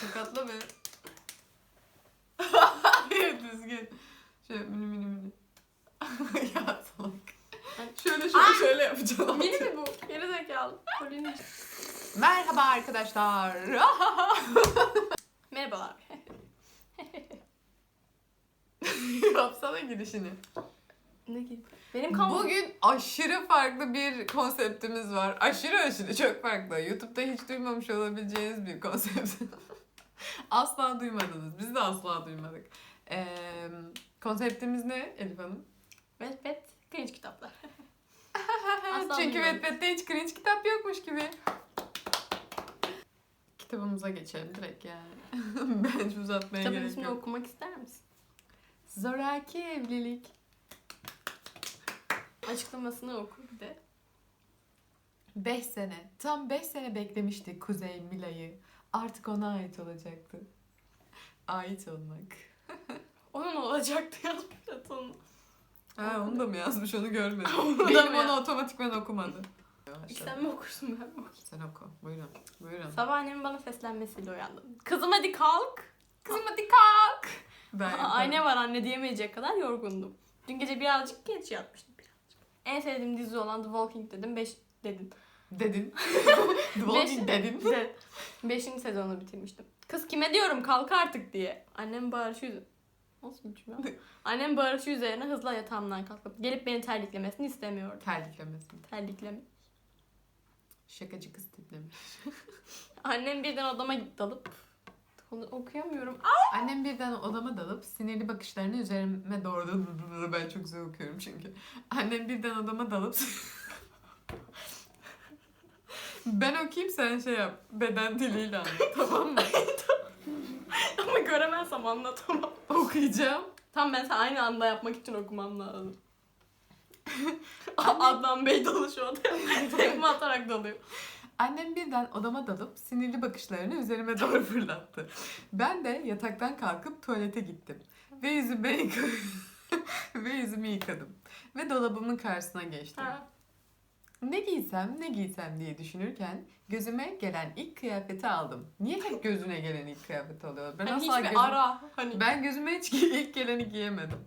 Tokatla beni. Hayır düzgün. Şöyle mini mini mini. ya salak. Şöyle şöyle şöyle yapacağım. Mini mi bu? Geri zekalı. Kolini. Merhaba arkadaşlar. Merhabalar. Yapsana girişini. ne gibi? Benim kan... Bugün aşırı farklı bir konseptimiz var. Aşırı aşırı çok farklı. YouTube'da hiç duymamış olabileceğiniz bir konsept. asla duymadınız. Biz de asla duymadık. Ee, konseptimiz ne Elif Hanım? Wattpad cringe kitaplar. Çünkü duymadım. Wattpad'de hiç cringe kitap yokmuş gibi. Kitabımıza geçelim direkt yani. ben hiç uzatmaya Kitabın gerek ismini yok. okumak ister misin? Zoraki evlilik. Açıklamasını oku bir de. 5 sene. Tam 5 sene beklemişti Kuzey Mila'yı. Artık ona ait olacaktı. Ait olmak. Onun olacaktı yazmış Aton'un. Ha onu da mı yazmış onu görmedim. Onu da Benim mı onu otomatikman okumadı. Sen mi okursun ben mi okuyayım? Sen oku. Buyurun. Buyurun. Sabah annemin bana seslenmesiyle uyandım. Kızım hadi kalk. Kızım hadi kalk. Ben Aa, Ayna var anne diyemeyecek kadar yorgundum. Dün gece birazcık geç yatmıştım birazcık. En sevdiğim dizi olan The Walking dedim. 5 dedin. Dedin. The Walking dedin. De, beşinci sezonu bitirmiştim. Kız kime diyorum kalk artık diye. Annem bağırışı. Nasıl bir cümle? Annem bağırışı üzerine hızla yatağımdan kalkıp gelip beni terliklemesini istemiyordu. Terliklemesin. Terlikleme. Şakacı kız tiplemiş. Annem birden odama dalıp onu okuyamıyorum. Annem birden odama dalıp sinirli bakışlarını üzerime doğru ben çok güzel okuyorum çünkü. Annem birden odama dalıp ben okuyayım sen şey yap. Beden diliyle anlat tamam mı? Ama göremezsem anlatamam. Okuyacağım. Tam ben sen aynı anda yapmak için okumam lazım. Adnan Bey dalışıyor odaya. Tekme atarak dalıyor. Annem birden odama dalıp sinirli bakışlarını üzerime doğru fırlattı. Ben de yataktan kalkıp tuvalete gittim. Ve yüzümü yıkadım. Ve yüzümü yıkadım. Ve dolabımın karşısına geçtim. Ha. Ne giysem ne giysem diye düşünürken gözüme gelen ilk kıyafeti aldım. Niye hep gözüne gelen ilk kıyafet alıyor? Ben Hani asla hiçbir gözüm- ara. Hani Ben gözüme hiç gi- ilk geleni giyemedim.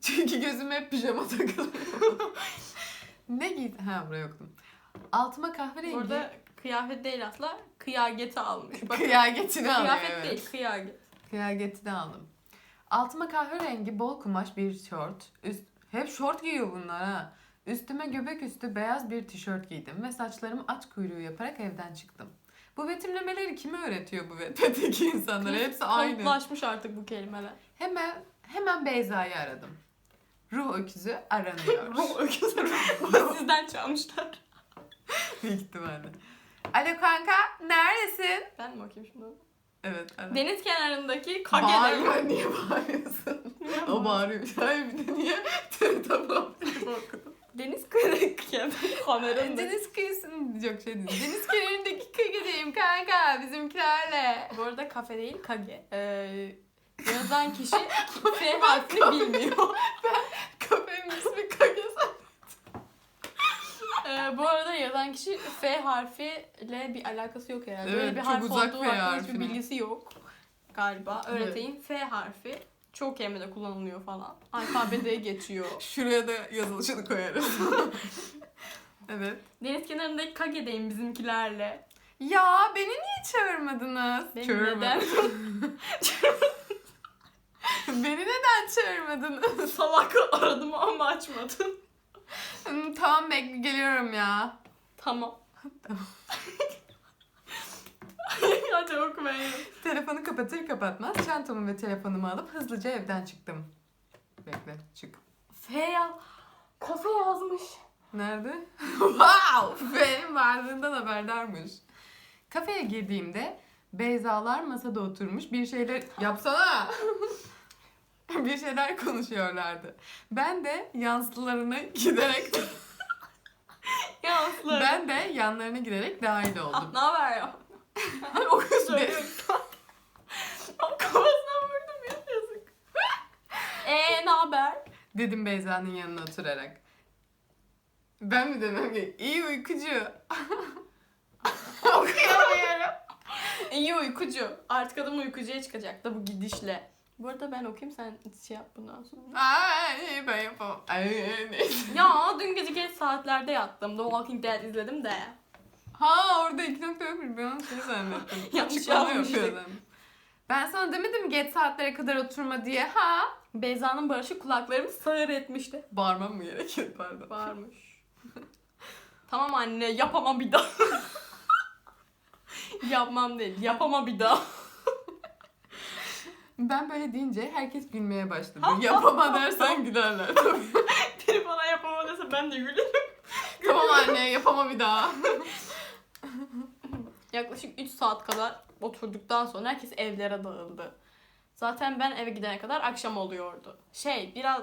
Çünkü gözüme hep pijama takılıyor. ne giy... Ha buraya yoktum. Altıma kahverengi Orada kıyafet değil asla kıyageti almış. Bak, kıyafetini alıyor. kıyafet evet. değil kıyaget. Kıyafetini aldım. Altıma kahverengi bol kumaş bir şort. Üst... Hep şort giyiyor bunlar ha. Üstüme göbek üstü beyaz bir tişört giydim ve saçlarımı at kuyruğu yaparak evden çıktım. Bu betimlemeleri kime öğretiyor bu betteki insanlara? Hepsi aynı. Kalıplaşmış artık bu kelimeler. Hemen hemen Beyza'yı aradım. Ruh öküzü aranıyor. Ruh öküzü ruh. Sizden çalmışlar. Büyük ihtimalle. Alo kanka neredesin? Ben mi okuyayım şimdi? Evet. ara. Deniz kenarındaki kagede. Bağırma niye bağırıyorsun? o bağırıyor. Hayır bir de niye? tamam. okudum. Deniz kenarındaki kameranın. Deniz kıyısının yok şey değil. Deniz kenarındaki kıyıdayım kanka bizimkilerle. Bu arada kafe değil kage. Ee, yazan kişi F harfini bilmiyor. Kafenin ismi Kagesa. Ee, bu arada yazan kişi F harfiyle bir alakası yok herhalde. Evet, Öyle bir çok harf uzak olduğu F hakkında hiçbir harfine. bilgisi yok galiba. Öğreteyim F harfi çok kelimede kullanılıyor falan. Alfabede geçiyor. Şuraya da yazılışını koyarız. evet. Deniz kenarındaki kage'deyim bizimkilerle. Ya beni niye çağırmadınız? Beni Çağırmadın. neden? beni neden çağırmadınız? Salak aradım ama açmadın. Tamam bekle geliyorum ya. Tamam. Hadi okumayın. Telefonu kapatır kapatmaz çantamı ve telefonumu alıp hızlıca evden çıktım. Bekle çık. F yaz. Kafe yazmış. Nerede? wow! Benim varlığından haberdarmış. Kafeye girdiğimde Beyzalar masada oturmuş bir şeyler yapsana. bir şeyler konuşuyorlardı. Ben de yansılarına giderek Yansılar. ben de yanlarına giderek dahil Ah, oldum. ne haber ya? O kız söylüyor. Kafasına vurdum ya yazık. Eee ne haber? Dedim Beyza'nın yanına oturarak. Ben mi demem ki? İyi uykucu. Okuyamıyorum. İyi uykucu. Artık adam uykucuya çıkacak da bu gidişle. Bu arada ben okuyayım sen şey yap bundan sonra. Ay ben yapamam. Ay neyse. ya dün gece geç saatlerde yattım. The Walking Dead izledim de. Ha orada iki nokta yokmuş. Ben onu şey zannettim. Yanlış Açıklama. Ben sana demedim mi geç saatlere kadar oturma diye. Ha? Beyza'nın barışı kulaklarımı sağır etmişti. Bağırmam mı gerekiyor pardon. Varmış. tamam anne yapamam bir daha. Yapmam değil. Yapamam bir daha. Ben böyle deyince herkes gülmeye başladı. Yapama dersen gülerler. Biri bana yapamam dese ben de gülerim. tamam anne yapama bir daha. Yaklaşık 3 saat kadar oturduktan sonra herkes evlere dağıldı. Zaten ben eve gidene kadar akşam oluyordu. Şey biraz...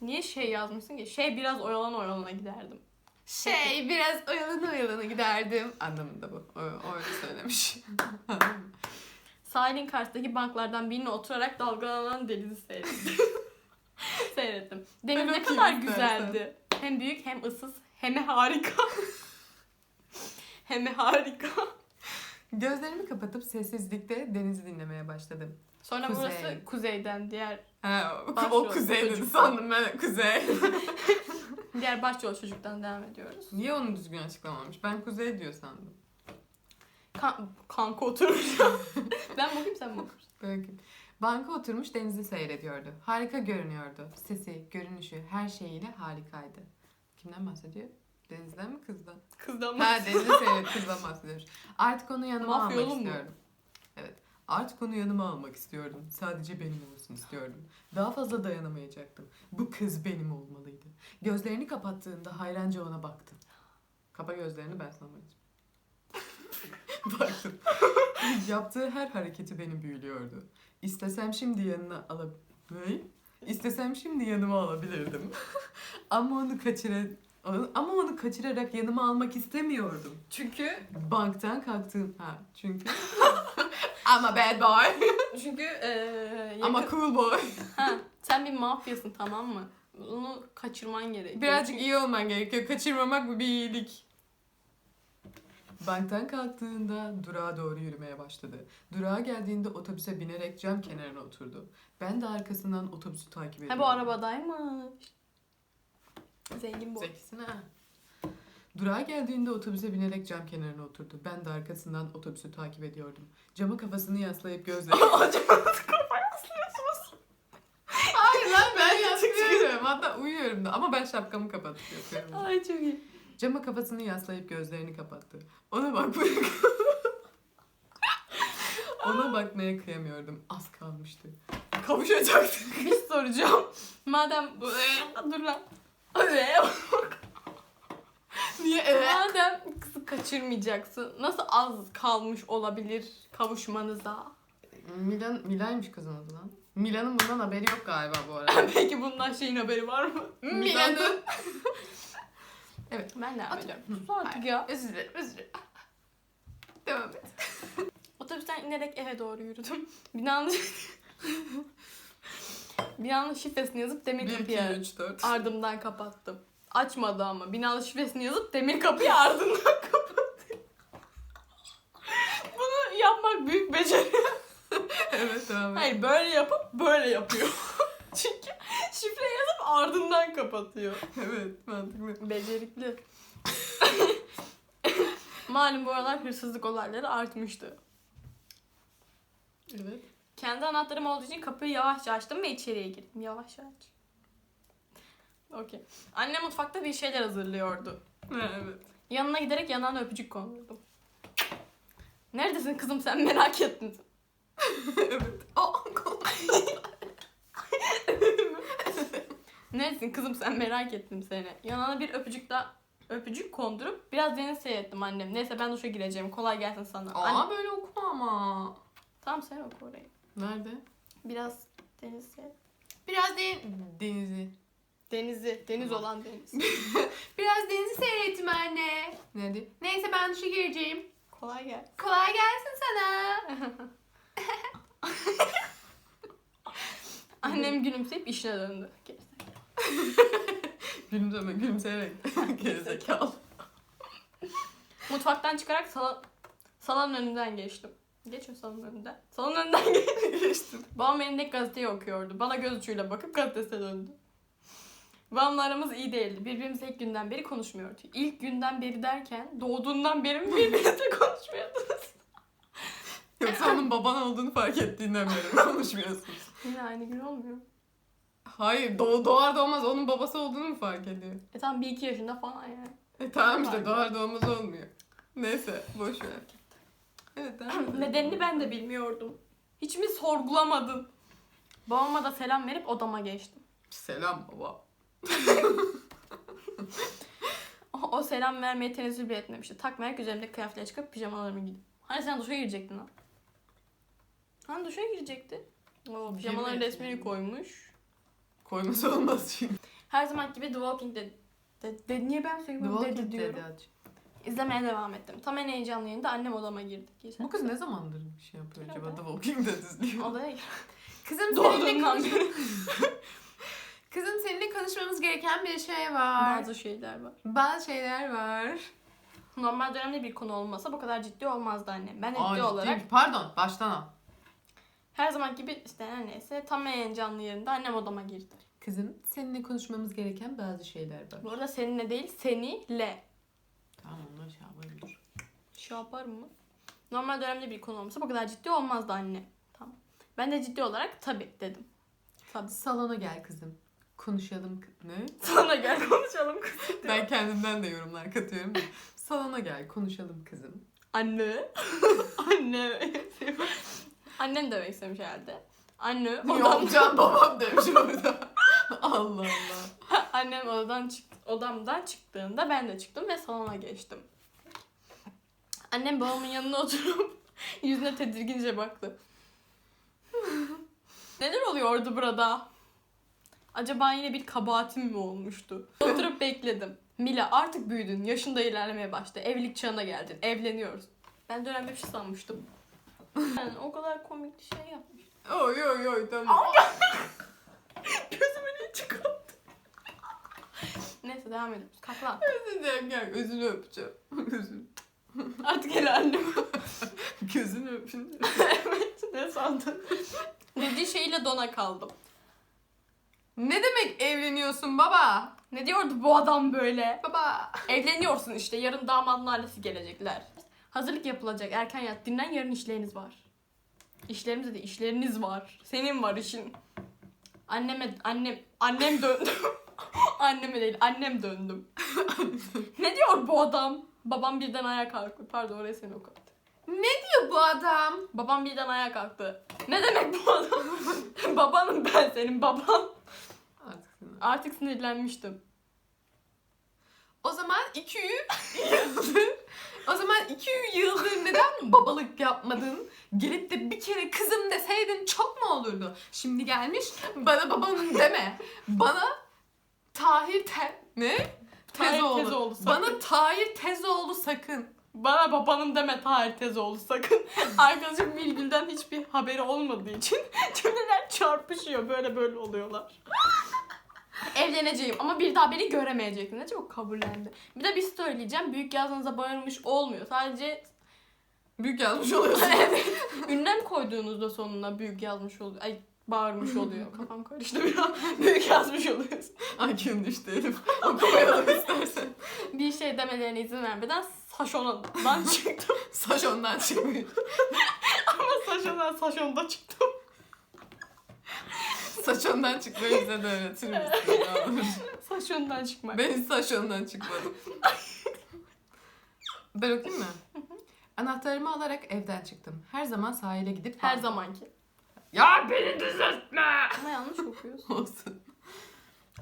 Niye şey yazmışsın ki? Şey biraz oyalana oyalana giderdim. Şey biraz oyalana oyalana giderdim. Anlamında bu. O, öyle söylemiş. Sahilin karşısındaki banklardan birine oturarak dalgalanan denizi seyrettim. seyrettim. Deniz ne kadar güzeldi. Hem büyük hem ıssız hem harika. hem harika. Gözlerimi kapatıp sessizlikte denizi dinlemeye başladım. Sonra Kuzey. burası kuzeyden diğer Ha, o, Başrol o kuzey dedi çocuk. sandım ben kuzey. diğer başrol çocuktan devam ediyoruz. Niye onu düzgün açıklamamış? Ben kuzey diyor sandım. Kan- kanka oturmuş. ben bakayım sen mi okursun? Banka oturmuş denizi seyrediyordu. Harika görünüyordu. Sesi, görünüşü, her şeyiyle harikaydı. Kimden bahsediyor? Denizden mi kızdan? Kızdan Ha denizi seyret kızdan bahsediyormuş. Artık onu yanıma Mafya almak oğlum istiyorum. Evet. Artık onu yanıma almak istiyordum. Sadece benim olsun istiyordum. Daha fazla dayanamayacaktım. Bu kız benim olmalıydı. Gözlerini kapattığında hayranca ona baktım. Kapa gözlerini ben sana bakacağım. Baktım. Yaptığı her hareketi beni büyülüyordu. İstesem şimdi yanına alab... Ne? İstesem şimdi yanıma alabilirdim. ama onu kaçıra... Ama onu kaçırarak yanıma almak istemiyordum. Çünkü Banktan kalktığım... Ha çünkü... ama bad boy. çünkü eee ama cool boy. ha, sen bir mafyasın tamam mı? Onu kaçırman gerekiyor. Birazcık iyi olman gerekiyor. Kaçırmamak bu bir iyilik. Banktan kalktığında durağa doğru yürümeye başladı. Durağa geldiğinde otobüse binerek cam kenarına oturdu. Ben de arkasından otobüsü takip ediyordum. Ha bu arabadaymış. Zengin bu. Zekisin ha. Durağa geldiğinde otobüse binerek cam kenarına oturdu. Ben de arkasından otobüsü takip ediyordum. Cama kafasını yaslayıp gözleri... Hayır lan ben yaslıyorum. Hatta uyuyorum da. Ama ben şapkamı kapatıp yapıyorum. Ay çok iyi. Cama kafasını yaslayıp gözlerini kapattı. Ona bak Ona bakmaya kıyamıyordum. Az kalmıştı. Kavuşacaktık. Bir şey soracağım. Madem dur lan. Niye evet? Madem kızı kaçırmayacaksın. Nasıl az kalmış olabilir kavuşmanıza? Milan, Milay'mış kızın adı lan. Milan'ın bundan haberi yok galiba bu arada. Peki bundan şeyin haberi var mı? Milan'ın. Ben devam ediyorum. Sus artık ya. Özür dilerim, özür dilerim. Devam et. Otobüsten inerek eve doğru yürüdüm. Binanın Binanın şifresini yazıp demir 1, 2, kapıyı 3, 4. ardımdan kapattım. Açmadı ama. Binanın şifresini yazıp demir kapıyı ardından kapattı. Bunu yapmak büyük beceri. evet et. Hayır böyle yapıp böyle yapıyor. Çünkü şifre yazıp ardından kapatıyor. Evet mantıklı. Becerikli. Malum bu aralar hırsızlık olayları artmıştı. Evet. Kendi anahtarım olduğu için kapıyı yavaşça açtım ve içeriye girdim. Yavaş aç. Okey. Annem mutfakta bir şeyler hazırlıyordu. Ha, evet. Yanına giderek yanağına öpücük kondurdum. Neredesin kızım sen merak ettim. evet. Aa, Neredesin kızım sen merak ettim seni. Yanına bir öpücük daha öpücük kondurup biraz deniz seyrettim annem. Neyse ben duşa gireceğim. Kolay gelsin sana. Anne- Aa böyle okuma ama. Tamam sen oku orayı. Nerede? Biraz deniz seyret. Biraz de denizi. Denizi, deniz Tamam. olan deniz. Biraz denizi seyrettim anne. Nerede? Neyse ben duşa gireceğim. Kolay gelsin. Kolay gelsin sana. Annem gülümseyip işine döndü. Gülümseme gülümseyerek. Gerizekalı. Mutfaktan çıkarak sala, salonun önünden geçtim. Geç o salonun önünden. Salonun önünden geç. geçtim. Babam elindeki gazeteyi okuyordu. Bana göz ucuyla bakıp gazetesine döndü. Babamla aramız iyi değildi. Birbirimizle ilk günden beri konuşmuyorduk. İlk günden beri derken doğduğundan beri mi birbirimizle konuşmuyordunuz? Yoksa onun baban olduğunu fark ettiğinden beri konuşmuyorsunuz. Yine aynı gün olmuyor. Hayır doğ, doğar doğmaz onun babası olduğunu mu fark ediyor? E tam bir iki yaşında falan yani. E tamam işte doğar doğmaz olmuyor. Neyse boş ver. Evet tamam. Nedenini ben de bilmiyordum. Hiç mi sorgulamadın? Babama da selam verip odama geçtim. Selam baba. O, o selam vermeye tenezzül bile etmemişti. Takmayak üzerimdeki kıyafetleri çıkıp pijamalarımı giydim. Hani sen duşa girecektin lan? Hani duşa girecekti. O pijamaların Girmedi. resmini koymuş. Koyması olmaz çünkü. Her zaman gibi The Walking Dead. De, de- niye ben The sürekli Walking dedi diyorum. Dead'i aç. İzlemeye devam ettim. Tam en heyecanlı yerinde annem odama girdi. Geçen Bu kız ne zamandır bir şey yapıyor acaba? The Walking Dead izliyor. Odaya girdi. Kızım seninle, Doğduğundan konuş- beri Kızım seninle konuşmamız gereken bir şey var. bazı şeyler var. Bazı şeyler var. Normal dönemde bir konu olmasa bu kadar ciddi olmazdı annem. Ben ciddi Aa, ciddi olarak mi? Pardon baştan al. her zaman gibi işte her neyse tam en heyecanlı yerinde annem odama girdi. Kızım seninle konuşmamız gereken bazı şeyler var. Bu arada seninle değil seniyle. Tamam. Şey yapar mı? Normal dönemde bir konu olmasa bu kadar ciddi olmazdı anne. Tamam. Ben de ciddi olarak tabii dedim. Tabii. Salona gel kızım. Konuşalım. kı- Ne? Sana gel konuşalım kız. Ben kendimden de yorumlar katıyorum. Salona gel konuşalım kızım. Anne. Anne. Annem demek istemiş herhalde. Anne Ne odam, yapacağım babam demiş orada. Allah Allah. annem odadan çıktı, odamdan çıktığında ben de çıktım ve salona geçtim. Annem babamın yanına oturup yüzüne tedirgince baktı. Neler oluyordu burada? Acaba yine bir kabahatim mi olmuştu? Oturup bekledim. Mila artık büyüdün. Yaşında ilerlemeye başladı. Evlilik çağına geldin. Evleniyoruz. Ben dönemde bir şey sanmıştım. Yani o kadar komik bir şey yapmış. Oy oy oy tamam. Gözümü niye çıkarttı? Neyse devam ediyoruz. Kalk lan. Gel gel gözünü öpeceğim. Gözünü. Artık hele annem. Gözünü öpün. evet ne sandın? Dediği şeyle dona kaldım. Ne demek evleniyorsun baba? Ne diyordu bu adam böyle? Baba. Evleniyorsun işte. Yarın damadın ailesi gelecekler. Hazırlık yapılacak. Erken yat. Dinlen yarın işleriniz var. İşlerimiz de işleriniz var. Senin var işin. Anneme, annem, annem döndüm. Anneme değil, annem döndüm. ne diyor bu adam? Babam birden ayağa kalktı. Pardon oraya seni okudu. Ne diyor bu adam? Babam birden ayağa kalktı. Ne demek bu adam? Babanım ben senin baban. Artık sana. Artık sinirlenmiştim. O zaman 200 yıldır o zaman 200 yıldır neden babalık yapmadın? Gelip de bir kere kızım deseydin çok mu olurdu? Şimdi gelmiş bana babam deme. Bana Tahir te... Ne? Tezoğlu. Tezoğlu, sakın. Bana Tahir Tezoğlu sakın. Bana babanım deme Tahir Tezoğlu sakın. Arkadaşım Bilgül'den hiçbir haberi olmadığı için cümleler çarpışıyor. Böyle böyle oluyorlar. Evleneceğim ama bir daha beni göremeyecektin. Ne çabuk kabullendi. Bir de bir şey söyleyeceğim. Büyük yazdığınızda bağırmış olmuyor. Sadece Büyük yazmış oluyorsun. evet. Ünlem koyduğunuzda sonuna büyük yazmış oluyor. Ay bağırmış oluyor. Kafam karıştı bir an. Büyük yazmış oluyorsun. IQ'm düştü Elif. Okumayalım şey demelerine izin vermeden Saşon'dan çıktım. Saç ondan çıkmış. Ama Saşon'dan Saşon'da çıktım. Saç ondan çıkmayı bize de öğretir misin? Saşon'dan çıkmak. Ben hiç saç ondan çıkmadım. ben okuyayım mı? Anahtarımı alarak evden çıktım. Her zaman sahile gidip... Her zamanki. Ya beni düzeltme! Ama yanlış okuyorsun. Olsun.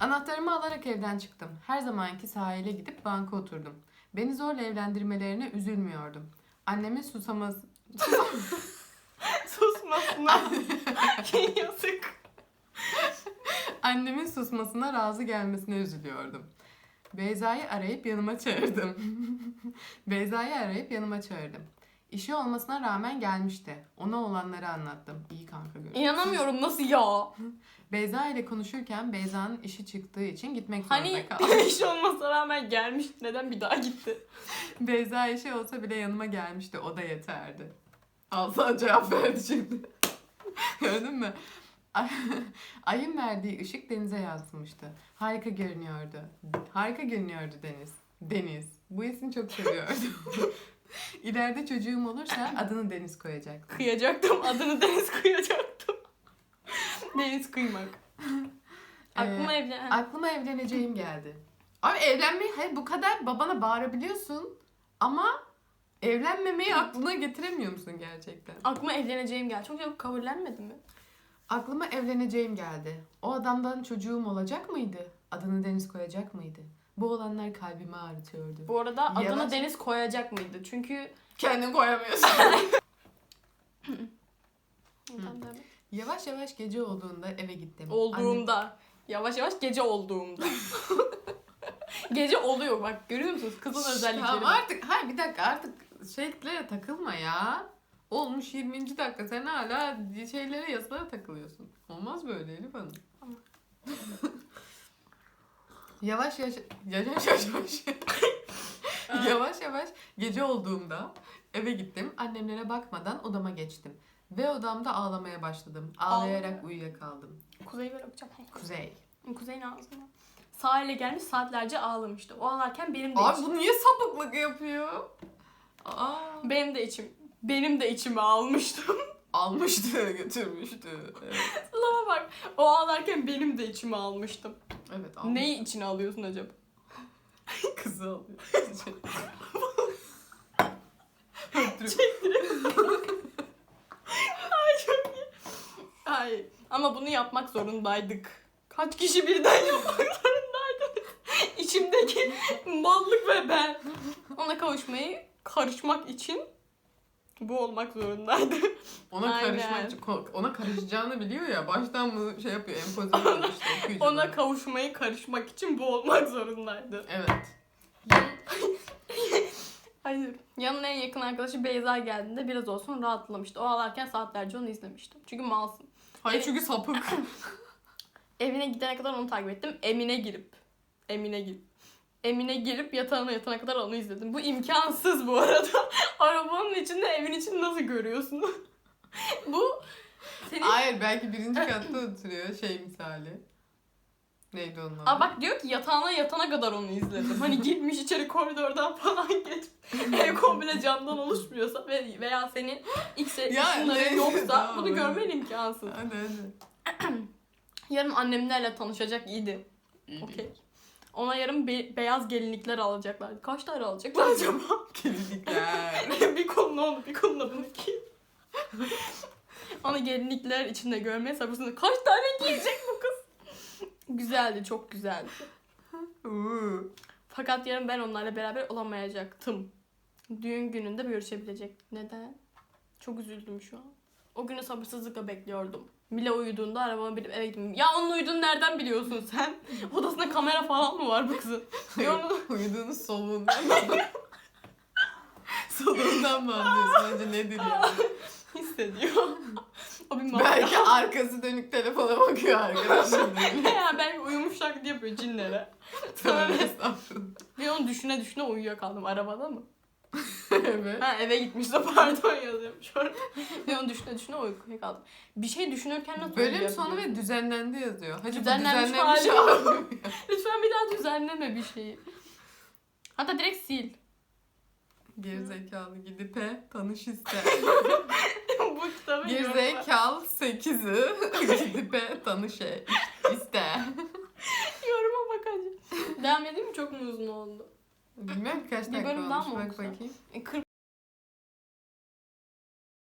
Anahtarımı alarak evden çıktım. Her zamanki sahile gidip banka oturdum. Beni zorla evlendirmelerine üzülmüyordum. Annemin susaması... Susmasına. Yazık. Annemin susmasına razı gelmesine üzülüyordum. Beyza'yı arayıp yanıma çağırdım. Beyza'yı arayıp yanıma çağırdım. İşi olmasına rağmen gelmişti. Ona olanları anlattım. İyi kanka görüşürüz. İnanamıyorum nasıl ya? Beyza ile konuşurken Beyza'nın işi çıktığı için gitmek zorunda Hani kaldım. iş olmasına rağmen gelmiş. Neden bir daha gitti? Beyza işi olsa bile yanıma gelmişti. O da yeterdi. Alsa cevap verdi şimdi. Gördün mü? Ay- Ayın verdiği ışık denize yansımıştı. Harika görünüyordu. Harika görünüyordu Deniz. Deniz. Bu ismi çok seviyordum. İleride çocuğum olursa adını Deniz koyacaktım. Kıyacaktım. Adını Deniz kıyacaktım. Deniz kıymak. Aklıma Ee, evlen... Aklıma evleneceğim geldi. Abi evlenmeyi hayır bu kadar babana bağırabiliyorsun ama evlenmemeyi aklına getiremiyor musun gerçekten? Aklıma evleneceğim geldi. Çok çabuk kabullenmedi mi? Aklıma evleneceğim geldi. O adamdan çocuğum olacak mıydı? Adını Deniz koyacak mıydı? Bu olanlar kalbimi ağrıtıyordu. Bu arada adını Deniz koyacak mıydı? Çünkü... Kendin koyamıyorsun. Yavaş yavaş gece olduğunda eve gittim. Olduğumda. Yavaş yavaş gece olduğumda. gece oluyor bak görüyor musunuz? Kızın özellikleri. Tamam artık hayır bir dakika artık şeylere takılma ya. Olmuş 20. dakika sen hala şeylere yasalara takılıyorsun. Olmaz böyle Elif Hanım. Yavaş yavaş yavaş yavaş yavaş yavaş yavaş gece olduğumda eve gittim. Annemlere bakmadan odama geçtim. Ve odamda ağlamaya başladım. Ağlayarak uyuyakaldım. Kuzey böyle yapacağım. Kuzey. Kuzey'in ağzına. Sahile gelmiş saatlerce ağlamıştı. O ağlarken benim de Abi içim. bu niye sapıklık yapıyor? Aa, Benim de içim. Benim de içime almıştım. Almıştı, götürmüştü. Evet, Lava bak. O ağlarken benim de içime almıştım. evet almış. Neyi içine alıyorsun acaba? Kızı alıyor. Öptürüp. Ay. Ama bunu yapmak zorundaydık. Kaç kişi birden yapmak zorundaydı? İçimdeki mallık ve ben. Ona kavuşmayı karışmak için bu olmak zorundaydı. Ona Aynen. karışmak ona karışacağını biliyor ya. Baştan bunu şey yapıyor, empoze ediyor işte okuyuculara. Ona kavuşmayı karışmak için bu olmak zorundaydı. Evet. Hayır. Yanına en yakın arkadaşı Beyza geldiğinde biraz olsun rahatlamıştı. O ağlarken saatlerce onu izlemiştim. Çünkü malsın. Hayır çünkü sapık. Evine gidene kadar onu takip ettim. Emine girip. Emine girip. Emine girip yatağına yatana kadar onu izledim. Bu imkansız bu arada. İçinde evin içini nasıl görüyorsun? bu senin... Hayır belki birinci katta oturuyor şey misali. Neydi onun adı? Aa bak diyor ki yatağına yatana kadar onu izledim. Hani girmiş içeri koridordan falan geç. Ev komple camdan oluşmuyorsa ve veya senin X Ya, ışınların neyse, yoksa tamam, bunu görmen imkansız. Hadi hadi. Yarın annemlerle tanışacak iyiydi. İyi Okey. Ona yarın be- beyaz gelinlikler alacaklar. Kaç tane alacaklar acaba? Gelinlikler. bir koluna onu, bir koluna bunu giy. Ona gelinlikler içinde görmeye sabırsızlanıyorum. Kaç tane giyecek bu kız? güzeldi, çok güzeldi. Uuu. Fakat yarın ben onlarla beraber olamayacaktım. Düğün gününde görüşebilecek. Neden? Çok üzüldüm şu an. O günü sabırsızlıkla bekliyordum. Mila uyuduğunda arabama binip eve gittim. Ya onun uyuduğunu nereden biliyorsun sen? Odasında kamera falan mı var bu kızın? Onu- Uyuduğunuz soluğundan mı? Anlıyorsun? Önce nedir ya? hissediyor. o bir Belki arkası dönük telefona bakıyor arkadaşım. ya belki uyumuşlar diye yapıyor cinlere. Tövbe estağfurullah. Ve onu düşüne düşüne uyuyakaldım. Arabada mı? Evet. Ha eve gitmiş de pardon yazıyormuş orada. Ve onu düşüne düşüne uyuyakaldım. Bir şey düşünürken nasıl Bölüm sonu ve düzenlendi yazıyor. Hacı Düzenlenmiş bu düzenlenmiş hali. Lütfen bir daha düzenleme bir şeyi. Hatta direkt sil. Gerizekalı gidip he, tanış iste. Bu kitabı. Gerizekalı 8'i gidip he, tanış e, iste. Yoruma bak hadi. Devam edeyim mi? Çok mu uzun oldu? Bilmem kaç Bir dakika bölüm daha olmuş mı bak olsa? bakayım. E, 40